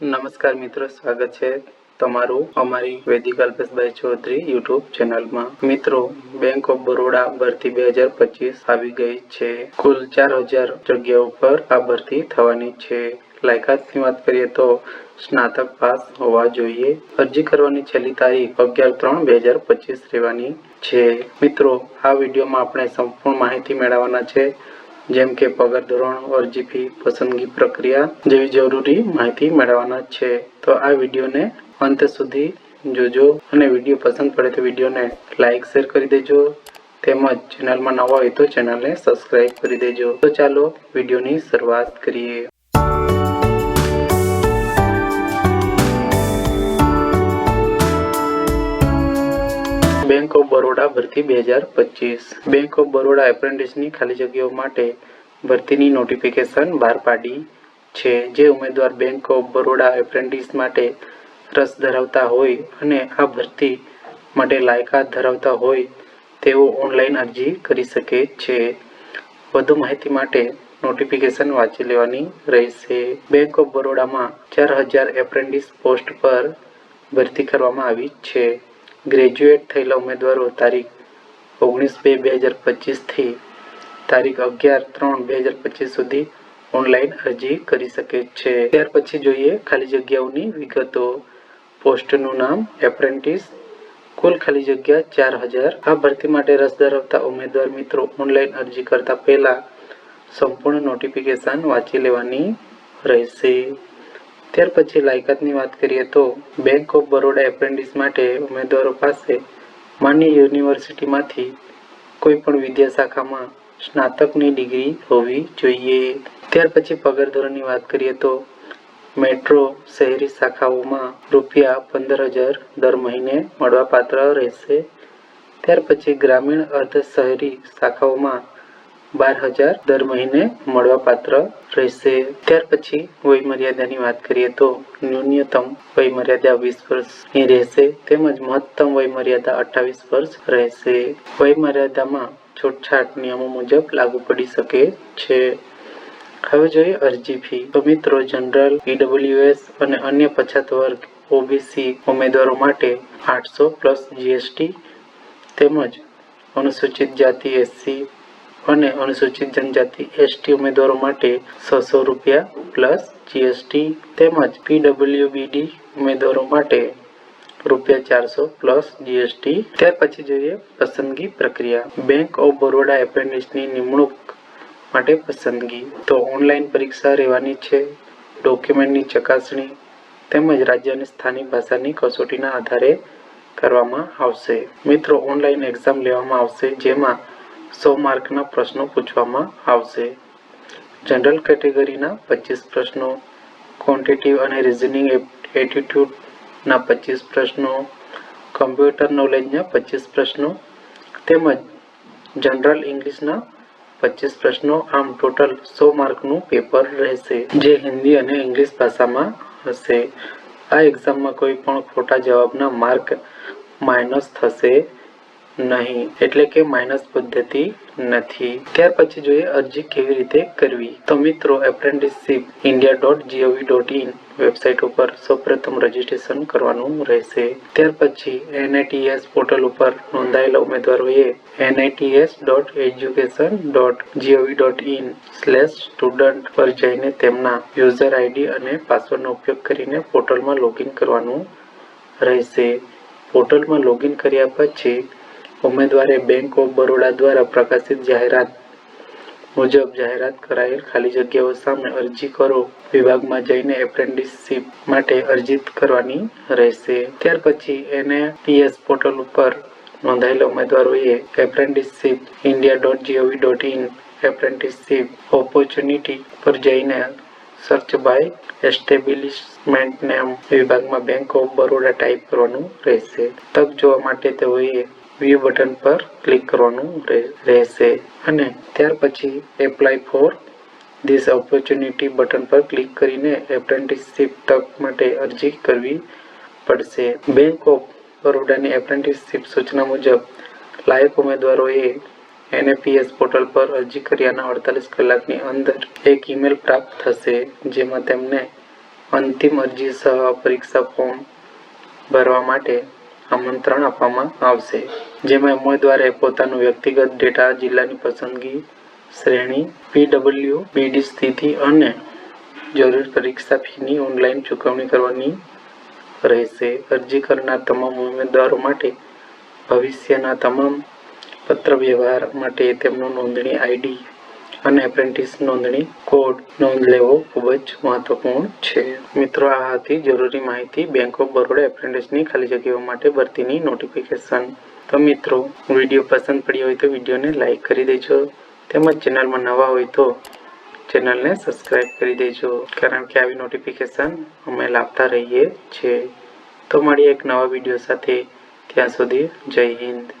નમસ્કાર મિત્રો, સ્વાગત છે તમારું અમારી વૈદિક અલ્પેશભાઈ ચૌધરી યુટ્યુબ ચેનલમાં. મિત્રો બેંક ઓફ બરોડા ભરતી બે હજાર પચીસ આવી ગઈ છે. કુલ ચાર હજાર જગ્યા ઉપર આ ભરતી થવાની છે. લાયકાતની વાત કરીએ તો સ્નાતક પાસ હોવા જોઈએ. અરજી કરવાની છેલ્લી તારીખ અગિયાર ત્રણ બે હજાર પચીસ રહેવાની છે. મિત્રો, આ વિડીયોમાં આપણે સંપૂર્ણ માહિતી મેળવવાના છે. જેમ કે પગાર ધોરણ, અરજી ફી, પસંદગી પ્રક્રિયા જેવી જરૂરી માહિતી મેળવવાના છે. તો આ વિડીયોને અંત સુધી જોજો અને વીડિયો પસંદ પડે તો વિડીયોને લાઇક શેર કરી દેજો. તેમજ ચેનલમાં નવા હોય તો ચેનલને સબસ્ક્રાઇબ કરી દેજો. તો ચાલો વિડીયોની શરૂઆત કરીએ. બેંક ઓફ બરોડા ભરતી બે હજાર પચીસ. બેંક ઓફ બરોડા એપ્રેન્ટિસની ખાલી જગ્યાઓ માટે ભરતીની નોટિફિકેશન બહાર પાડી છે. જે ઉમેદવાર બેંક ઓફ બરોડા એપ્રેન્ટિસ માટે રસ ધરાવતા હોય અને આ ભરતી માટે લાયકાત ધરાવતા હોય, તેઓ ઓનલાઈન અરજી કરી શકે છે. વધુ માહિતી માટે નોટિફિકેશન વાંચી લેવાની રહેશે. બેંક ઓફ બરોડામાં ચાર હજાર એપ્રેન્ટિસ પોસ્ટ પર ભરતી કરવામાં આવી છે. ગ્રેજ્યુએટ થયેલા ઉમેદવારો તારીખ ઓગણીસ બે બે હજાર પચીસથી તારીખ અગિયાર ત્રણ બે હજાર પચીસ સુધી ઓનલાઈન અરજી કરી શકે છે. ત્યાર પછી જોઈએ ખાલી જગ્યાઓની વિગતો. પોસ્ટનું નામ એપ્રેન્ટિસ કુલ ખાલી જગ્યા ચાર હજાર. આ ભરતી માટે રસ ધરાવતા ઉમેદવાર મિત્રો ઓનલાઈન અરજી કરતા પહેલા સંપૂર્ણ નોટિફિકેશન વાંચી લેવાની રહેશે. ત્યાર પછી લાયકાતની વાત કરીએ તો બેંક ઓફ બરોડા એપ્રેન્ટિસ માટે ઉમેદવારો પાસે માન્ય યુનિવર્સિટીમાંથી કોઈ પણ વિદ્યા શાખામાં સ્નાતકની ડિગ્રી હોવી જોઈએ. ત્યાર પછી પગાર ધોરણની વાત કરીએ તો મેટ્રો શહેરી શાખાઓમાં રૂપિયા પંદર હજાર દર મહિને મળવાપાત્ર રહેશે. ત્યાર પછી ગ્રામીણ અર્ધ શહેરી શાખાઓમાં બાર હજાર દર મહિને મળવાપાત્ર રહેશે. ત્યાર પછી વય મર્યાદાની વાત કરીએ તો ન્યૂનતમ વય મર્યાદા વીસ વર્ષની રહેશે તેમજ મહત્તમ વય મર્યાદા અઠ્ઠાવીસ વર્ષ રહેશે. વય મર્યાદામાં છૂટછાટ નિયમો મુજબ લાગુ પડી શકે છે. હવે જોઈએ અરજી ફી. તો મિત્રો, જનરલ ઈડબ્લ્યુએસ અને અન્ય પછાત વર્ગ, ઓબીસી ઉમેદવારો માટે આઠસો પ્લસ જીએસટી તેમજ અનુસૂચિત જાતિ એસસી અને અનુસૂચિત જનજાતિ એસટી ઉમેદવારો માટે છસો રૂપિયા પ્લસ જીએસટી તેમજ પીડબ્લ્યુબીડી ઉમેદવારો માટે રૂપિયા ચારસો પ્લસ જીએસટી ત્યાર પછી જોઈએ પસંદગી પ્રક્રિયા. બેંક ઓફ બરોડા એપ્રેન્ટિસની નિમણૂક માટે પસંદગી. તો ઓનલાઈન પરીક્ષા રહેવાની છે ડોક્યુમેન્ટની ચકાસણી તેમજ રાજ્યની સ્થાનિક ભાષાની કસોટીના આધારે કરવામાં આવશે. મિત્રો ઓનલાઈન એક્ઝામ લેવામાં આવશે, જેમાં સો માર્કના પ્રશ્નો પૂછવામાં આવશે. જનરલ કેટેગરીના પચીસ પ્રશ્નો ક્વોન્ટિટિવ અને રિઝનિંગ એટીટ્યુડના પચીસ પ્રશ્નો કમ્પ્યુટર નોલેજના પચીસ પ્રશ્નો, તેમજ જનરલ ઇંગ્લિશના પચીસ પ્રશ્નો, આમ ટોટલ સો માર્કનું પેપર રહેશે, જે હિન્દી અને ઇંગ્લિશ ભાષામાં હશે. આ એક્ઝામમાં કોઈ પણ ખોટા જવાબના માર્ક માઇનસ થશે. નહીં, એટલે કે માઇનસ પદ્ધતિ નથી. ત્યાર પછી જોઈએ અરજી કેવી રીતે કરવી. તો મિત્રો apprenticeship India dot G O V dot in website ઉપર સૌપ્રથમ રજીસ્ટ્રેશન કરવાનું રહેશે. ત્યાર પછી એનઆઈટીએસ પોર્ટલ ઉપર નોંધાયેલા ઉમેદવારોએ NITS dot education dot G O V dot in slash student પર જઈને તેમના યુઝર આઈડી અને પાસવર્ડનો ઉપયોગ કરીને પોર્ટલમાં લોગિન કરવાનું રહેશે. પોર્ટલમાં લોગિન કર્યા પછી ઉમેદવારે બેંક ઓફ બરોડા દ્વારા પ્રકાશિત જાહેરાત મુજબ જાહેરાત કરાયેલ ખાલી જગ્યાઓ સામે અરજી કરો. વિભાગમાં જઈને એપ્રેન્ટિસશીપ માટે અરજી કરવાની રહેશે. ત્યાર પછી એનએટીએસ પોર્ટલ ઉપર નોંધાયેલા ઉમેદવારોએ apprenticeship India dot G O V dot in apprenticeship opportunity પર જઈને સર્ચ બાય એસ્ટેબ્લિશમેન્ટ નેમ વિભાગમાં બેંક ઓફ બરોડા ટાઈપ કરવાનું રહેશે. તક જોવા માટે તેઓએ વ્યૂ બટન પર ક્લિક કરવાનું રહે- રહેશે. અને ત્યાર પછી apply for this opportunity button પર ક્લિક કરીને એપ્રેન્ટિસશીપ તક માટે અરજી કરવી પડશે. બેંક ઓફ બરોડાની એપ્રેન્ટિસશીપ સૂચના મુજબ, લાયક ઉમેદવારોએ એનએપીએસ પોર્ટલ પર અરજી કર્યાના અડતાલીસ કલાકની અંદર એક ઈમેલ પ્રાપ્ત થશે, જેમાં તેમને અંતિમ અરજી સહ પરીક્ષા ફોર્મ ભરવા માટે આમંત્રણ આપવામાં આવશે, જેમાં ઉમેદવારે પોતાનું વ્યક્તિગત ડેટા, જિલ્લાની પસંદગી શ્રેણી, પીડબલ્યુ, બીડી સ્થિતિ અને જરૂરી પરીક્ષા ફીની ઓનલાઈન ચૂકવણી કરવાની રહેશે. અરજી કરનાર તમામ ઉમેદવારો માટે ભવિષ્યના તમામ પત્ર વ્યવહાર માટે તેમનો નોંધણી આઈડી અને એપ્રેન્ટિસ નોંધણી કોડ નોંધ લેવો ખૂબ જ મહત્વપૂર્ણ છે. મિત્રો, આ હતી જરૂરી માહિતી. બેંક ઓફ બરોડા એપ્રેન્ટિસની ખાલી જગ્યાઓ માટે ભરતીની નોટિફિકેશન તો મિત્રો, વીડિયો પસંદ પડ્યો હોય તો વિડીયોને લાઇક કરી દેજો. તેમજ ચેનલમાં નવા હોય તો ચેનલને સબસ્ક્રાઈબ કરી દેજો. કારણ કે આવી નોટિફિકેશન અમે લાવતા રહીએ છીએ. તો મળીએ એક નવા વીડિયો સાથે. ત્યાં સુધી જય હિન્દ.